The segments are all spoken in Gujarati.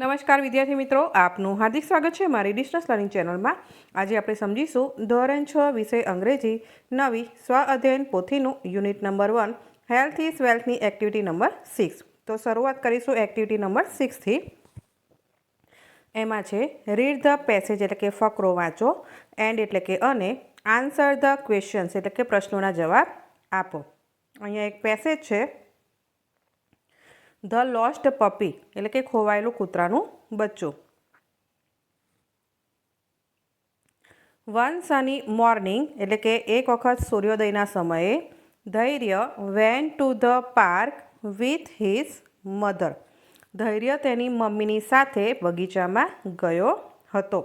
નમસ્કાર વિદ્યાર્થી મિત્રો, આપનું હાર્દિક સ્વાગત છે મારી ડિસ્ટન્સ લર્નિંગ ચેનલમાં. આજે આપણે સમજીશું ધોરણ છ વિષય અંગ્રેજી, નવી સ્વ અધ્યયન પોથીનું unit number one, health is વેલ્થની activity number six. તો શરૂઆત કરીશું એક્ટિવિટી નંબર સિક્સથી. એમાં છે રીડ ધ પેસેજ એટલે કે ફકરો વાંચો એન્ડ એટલે કે અને આન્સર ધ ક્વેશ્ચન્સ એટલે કે પ્રશ્નોના જવાબ આપો. અહીંયા એક પેસેજ છે ધ લોસ્ટ પપી એટલે કે ખોવાયેલું કૂતરાનું બચ્ચું. વન સની મોર્નિંગ એટલે કે એક વખત સૂર્યોદયના સમયે Dhairya went to the park with his mother. Dhairya તેની મમ્મીની સાથે બગીચામાં ગયો હતો.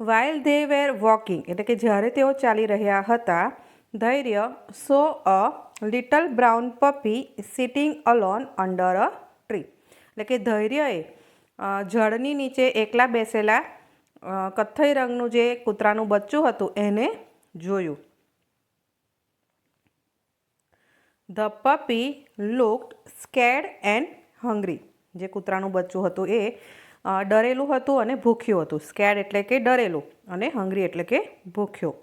વાઇલ ધે વેર વોકિંગ એટલે કે જ્યારે તેઓ ચાલી રહ્યા હતા Dhairya saw a little brown puppy sitting alone under a tree. એટલે કે ધૈર્યએ અ, ઝાડની નીચે એકલા બેસેલા કથ્થઈ રંગનું જે કૂતરાનું બચ્ચું હતું એને જોયું. The puppy looked scared and hungry. જે કૂતરાનું બચ્ચું હતું એ ડરેલું હતું અને ભૂખ્યું હતું. સ્કેડ એટલે કે ડરેલું અને હંગ્રી એટલે કે ભૂખ્યું.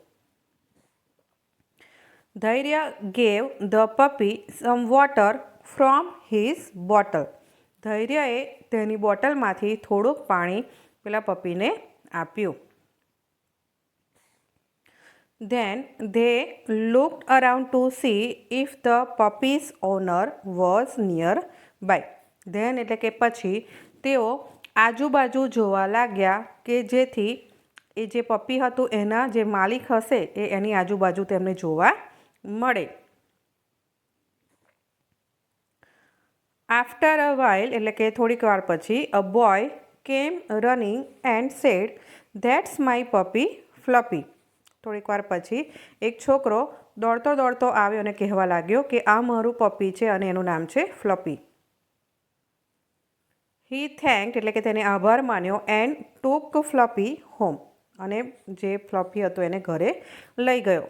Dhairya gave the puppy some water from his bottle. ધૈર્યએ તેની બોટલમાંથી થોડુંક પાણી પેલા પપીને આપ્યું. Then they looked around to see if the puppy's owner was nearby then એટલે કે પછી તેઓ આજુબાજુ જોવા લાગ્યા કે જેથી એ જે પપ્પી હતું એના જે માલિક હશે એ એની આજુબાજુ તેમને જોવા મળે. આફ્ટર અ વાઇલ એટલે કે થોડીક વાર પછી a boy came running and said that's my puppy Fluffy થોડીક વાર પછી, એક છોકરો દોડતો દોડતો આવ્યો અને કહેવા લાગ્યો કે, આ મારું પપ્પી છે અને એનું નામ છે ફ્લપી હી થેન્ક એટલે કે તેને આભાર માન્યો એન્ડ ટૂક ફ્લપી હોમ અને જે ફ્લપી હતો, એને ઘરે લઈ ગયો.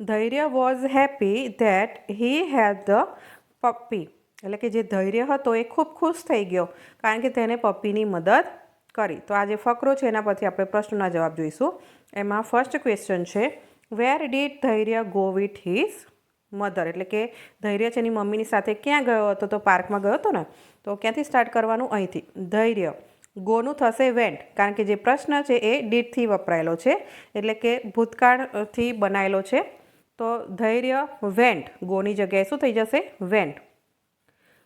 Dhairya was happy that he had the puppy એટલે કે જે ધૈર્ય હતો એ ખૂબ ખુશ થઈ ગયો, કારણ કે તેને પપ્પીની મદદ કરી. તો આ જે ફકરો છે એના પરથી આપણે પ્રશ્નના જવાબ જોઈશું. એમાં ફર્સ્ટ ક્વેશ્ચન છે where did Dhairya go with his mother એટલે કે ધૈર્ય છે એની મમ્મીની સાથે ક્યાં ગયો હતો? તો પાર્કમાં ગયો હતો ને? તો ક્યાંથી સ્ટાર્ટ કરવાનું? અહીંથી. ધૈર્ય. ગોનું થશે વેન્ટ કારણ કે જે પ્રશ્ન છે એ ડીડથી વપરાયેલો છે. એટલે કે ભૂતકાળથી બનાવેલો છે. તો ધૈર્ય, વેન્ટ. ગોની જગ્યાએ શું થઈ જશે? વેન્ટ.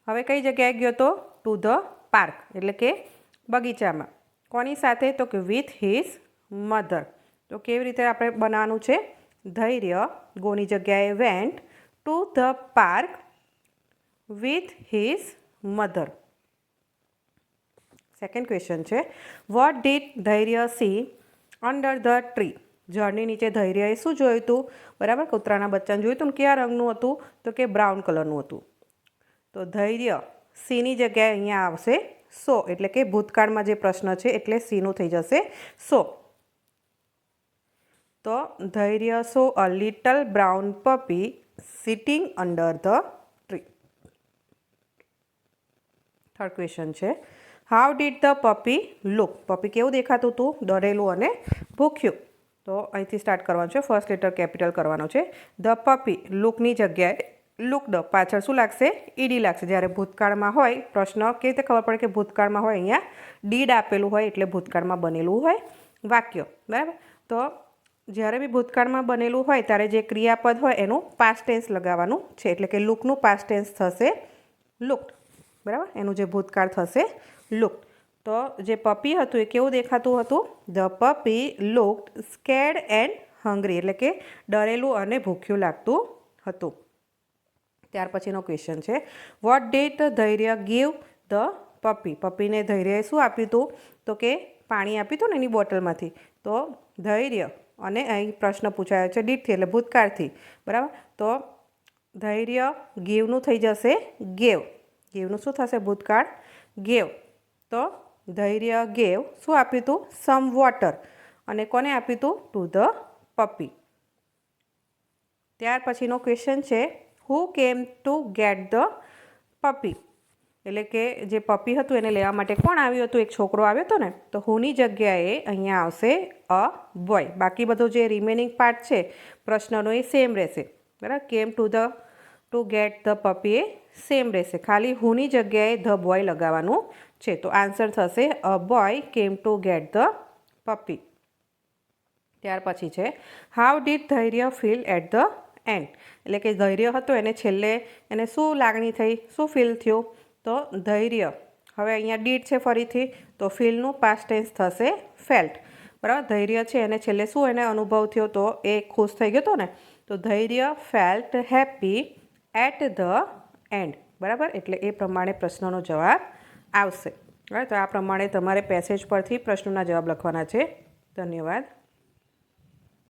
હવે કઈ જગ્યાએ ગયો તો? ટુ ધ પાર્ક એટલે કે બગીચામાં. કોની સાથે? તો કે વિથ હિઝ મધર તો કેવી રીતે આપણે બનાવવાનું છે? ધૈર્ય, ગોની જગ્યાએ went. To the park with his mother second question છે. What did Dhairya see under the tree ઝાડની નીચે ધૈર્યએ શું જોયું હતું બરાબર? કૂતરાના બચ્ચાને જોયું હતું ને કયા રંગનું હતું? તો કે બ્રાઉન કલરનું હતું. તો ધૈર્ય સીની જગ્યાએ અહીંયા આવશે. સો એટલે કે ભૂતકાળમાં જે પ્રશ્ન છે એટલે સીનું થઈ જશે. સો તો Dhairya saw a little brown puppy sitting under the tree. Third question છે. How did the puppy look puppy કેવું દેખાતું હતું ડરેલું અને ભૂખ્યું. તો અહીંથી સ્ટાર્ટ કરવાનું છે. ફર્સ્ટ લેટર કેપિટલ કરવાનો છે. ધ પપી લુકની જગ્યાએ, લુક ડ પાછળ શું લાગશે? ઈડી લાગશે. જ્યારે ભૂતકાળમાં હોય, પ્રશ્ન કેવી રીતે ખબર પડે કે ભૂતકાળમાં હોય અહીંયા ડીડ આપેલું હોય એટલે ભૂતકાળમાં બનેલું હોય. વાક્ય, બરાબર? તો જ્યારે બી ભૂતકાળમાં બનેલું હોય, ત્યારે જે ક્રિયાપદ હોય એનું પાસ્ટ ટેન્સ લગાવવાનું છે. એટલે કે લુકનું પાસ્ટ ટેન્સ થશે લુકડ, બરાબર? એનું જે ભૂતકાળ થશે લુક તો જે પપી હતું એ કેવું દેખાતું હતું? The puppy look scared and hungry એટલે કે ડરેલું અને ભૂખ્યું લાગતું હતું. ત્યાર પછીનો ક્વેશ્ચન છે. What did Dhairya give the puppy પપીને ધૈર્યએ શું આપ્યું હતું તો કે પાણી આપ્યું હતું ને એની બોટલમાંથી. તો ધૈર્ય અને અહીં પ્રશ્ન પૂછાયો છે ડીટથી એટલે ભૂતકાળથી. બરાબર? તો ધૈર્ય ગીવનું થઈ જશે ગેવ ગેવનું શું થશે? ભૂતકાળ. ગેવ તો ધૈર્ય ગેવ. શું આપ્યું હતું સમ વોટર અને કોને આપ્યું હતું ટુ ધ પપી ત્યાર પછીનો ક્વેશ્ચન છે હુ કેમ ટુ ગેટ ધ પપી એટલે કે જે પપી હતું એને લેવા માટે કોણ આવ્યું હતું? એક છોકરો આવ્યો હતો ને, તો હુની જગ્યાએ અહીંયા આવશે અ બોય બાકી બધો જે રિમેનિંગ પાર્ટ છે, પ્રશ્નનો એ સેમ રહેશે. બરાબર? Came to the to get the puppy A same રહેશે. ખાલી હુની જગ્યાએ ધ બોય લગાવવાનું છે. તો આન્સર થશે a boy came to get the puppy ત્યાર પછી છે how did Dhairya feel at the end એટલે કે ધૈર્ય હતો, એને છેલ્લે એને શું લાગણી થઈ, શું ફીલ થયું? તો ધૈર્ય. હવે અહીંયા ડીડ છે ફરીથી, તો ફીલનું પાસ્ટ ટેન્સ થશે ફેલ્ટ બરાબર? ધૈર્ય છે, એને છેલ્લે શું એને અનુભવ થયો? તો એ ખુશ થઈ ગયો હતો ને? તો Dhairya felt happy at the end બરાબર? એટલે એ પ્રમાણે પ્રશ્નનો જવાબ આવશે. રાઈટ તો આ પ્રમાણે તમારે પેસેજ પરથી પ્રશ્નોના જવાબ લખવાના છે. ધન્યવાદ.